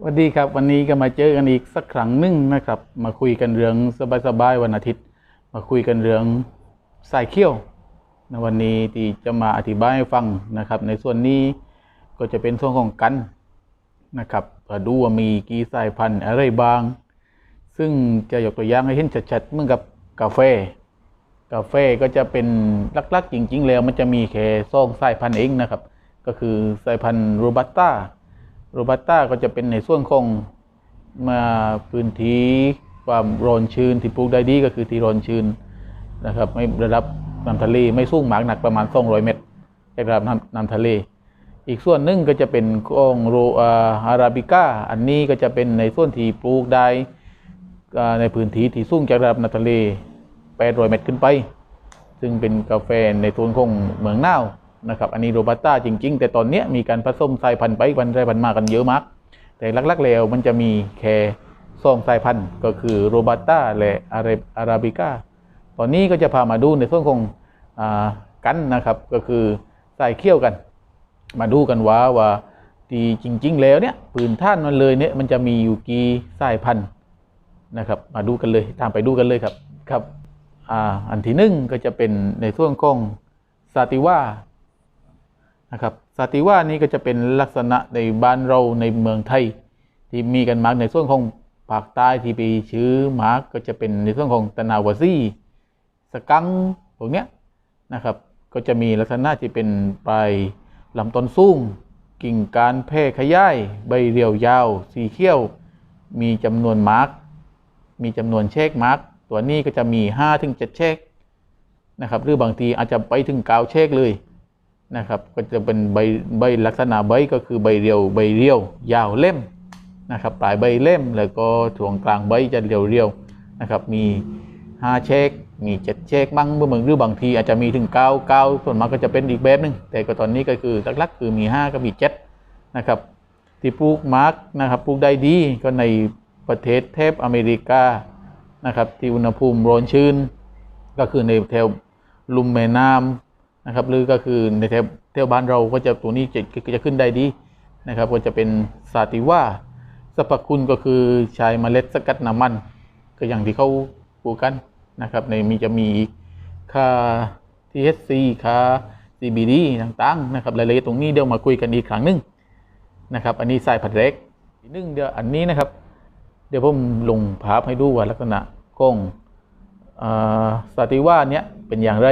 สวัสดีครับวันนี้ก็มาเจอกันอีกสักครั้งหนึ่งนะครับ มาคุยกันเรื่องสบายๆวันอาทิตย์ มาคุยกันเรื่องสายเขี้ยวในวันนี้ที่จะมาอธิบายให้ฟังนะครับ ในส่วนนี้ก็จะเป็นส่วนของกันนะครับดูว่ามีกี่สายพันธุ์อะไรบ้าง ซึ่งจะยกตัวอย่างให้เห็นชัดๆเหมือนกับกาแฟ กาแฟก็จะเป็นลักๆจริง ๆ แล้วมันจะมีแค่สองสายพันธุ์เองนะครับ ก็คือสายพันธุ์โรบัสต้า โรบัสต้าก็จะเป็นในส่วนของมาพื้นที่ความร้อนชื้นที่ปลูกได้ดีก็คือที่ร้อนชื้นนะครับไม่ระดับน้ำทะเลไม่สูงมากหนักประมาณ 200 เมตรระดับน้ำน้ำทะเล อีกส่วนหนึ่งก็จะเป็นของโรอาราบิก้าอันนี้ก็จะเป็นในส่วนที่ปลูกได้ในพื้นที่ที่สูงจากระดับน้ำทะเล 800 เมตรขึ้นไป ซึ่งเป็นกาแฟในโซนของเมืองน่าว นะครับอันนี้โรบัสต้าจริง ๆ แต่ตอนเนี้ยมีการผสมสายพันธุ์ไปวันสายพันธุ์มากันเยอะมาก แต่ลักๆแล้วมันจะมีแค่สองสายพันธุ์ก็คือโรบัสต้าและอาราอาราบิก้าตอนนี้ก็จะพามาดูในส่วนของอากันนะครับก็คือสายเขี้ยวกัน มาดูกันว่าว่าที่จริง ๆ แล้วเนี่ยปืนท่านมันเลยเนี่ยมันจะมีอยู่กี่สายพันธุ์นะครับ มาดูกันเลยตามไปดูกันเลยครับครับอ่าอันที่หนึ่งก็จะเป็นในส่วนของซาติว่า นะครับซาติว่านี้ก็จะเป็นลักษณะในบ้านเราในเมืองไทย ที่มีกันมากในส่วนของภาคใต้ที่ไปชื้อมาร์กก็จะเป็นในส่วนของตะนาวซี่สกังพวกเนี้ยนะครับ ก็จะมีลักษณะที่เป็นปลายลำต้นสูงกิ่งการแพร่ขยายใบเรียวยาว สีเขียว มีจำนวนมาร์กมีจำนวนเช็คมาร์กตัวนี้ก็จะมี5ถึง7เช็คนะครับหรือบางทีอาจจะไปถึง9เช็คเลย นะครับ ก็จะเป็นใบใบลักษณะใบก็คือใบเรียวใบเรียว ยาวเล่มนะครับ ปลายใบเล่มแล้วก็ถ่วงกลางใบจะเรียวเรียวๆนะครับ มี5เช็คมี7เช็คบ้างเมื่อเมืองหรือบางทีอาจจะมีถึง9 9ส่วนมากก็จะเป็นอีกแบบหนึ่งแต่ก็ตอนนี้ก็คือลักๆคือมี 5 กับมี7นะครับที่ปลูกมาร์กนะครับปลูกได้ดีก็ในประเทศเทพอเมริกานะครับที่อุณหภูมิร้อนชื้น ก็คือในแถวลุ่มแม่น้ำ นะครับหรือก็คือในแถวแถวบ้านเราก็จะตัวนี้จะจะขึ้นได้ดีนะครับ ก็จะเป็นซาติว่าสรรพคุณก็คือใช้เมล็ดสกัดน้ำมัน ก็อย่างที่เขาปลูกกันนะครับ ในมีจะมีค่า THC ค่า CBD ต่างๆนะครับรายละเอียดตรงนี้เดี๋ยวมาคุยกันอีกครั้งหนึงนะครับ อันนี้สายผัดเล็กอีกนึ่งเดี๋ยวอันนี้นะครับ เดี๋ยวผมลงภาพให้ดูว่าลักษณะของอาสติว่าเนี้ยเป็นอย่างไร